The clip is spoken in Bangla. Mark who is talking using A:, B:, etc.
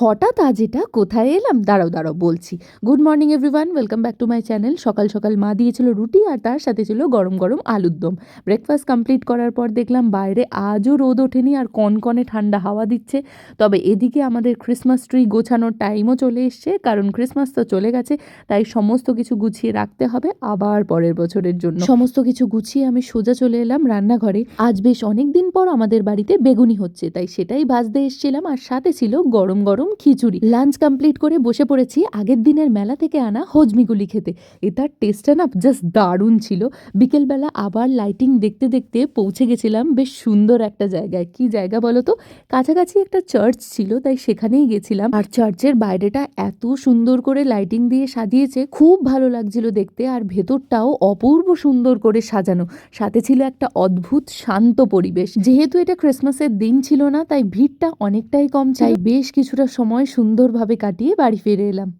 A: হঠাৎ আজ এটা কোথায় এলাম? দাঁড়াও দাঁড়াও, বলছি। Good morning everyone welcome back to my channel সকাল সকাল মা দিয়েছিল রুটি আর তার সাথে ছিল গরম গরম আলুর দম। ব্রেকফাস্ট কমপ্লিট করার পর দেখলাম বাইরে আজও রোদ ওঠেনি আর কনকনে ঠান্ডা হাওয়া দিচ্ছে। তবে এদিকে আমাদের ক্রিসমাস ট্রি গোছানোর টাইমও চলে এসছে, কারণ ক্রিসমাস তো চলে গেছে, তাই সমস্ত কিছু গুছিয়ে রাখতে হবে আবার পরের বছরের জন্য। সমস্ত কিছু গুছিয়ে আমি সোজা চলে এলাম রান্নাঘরে। আজ বেশ অনেক দিন পর আমাদের বাড়িতে বেগুনি হচ্ছে, তাই সেটাই ভাজতে এসেছিলাম আর সাথে ছিল গরম গরম খিচুড়ি। লাঞ্চ কমপ্লিট করে বসে পড়েছি আগের দিনের মেলা থেকে আনা হজমিগুলি খেতে। এটার টেস্টটা না জাস্ট দারুণ ছিল। বিকেলবেলা আবার লাইটিং দেখতে দেখতে পৌঁছে গেছিলাম বেশ সুন্দর একটা জায়গায়। কি জায়গা বলো তো? কাছাকাছি একটা চার্চ ছিল, তাই সেখানেই গেছিলাম। আর চার্চের বাইরেটা এত সুন্দর করে লাইটিং দিয়ে সাজিয়েছে, খুব ভালো লাগছিল দেখতে। আর ভেতরটাও অপূর্ব সুন্দর করে সাজানো। সাথে ছিল একটা অদ্ভুত শান্ত পরিবেশ। যেহেতু এটা ক্রিসমাসের দিন ছিল না, তাই ভিড়টা অনেকটাই কম চাই বেশ কিছুটা সময় সুন্দরভাবে কাটিয়ে বাড়ি ফিরে এলাম।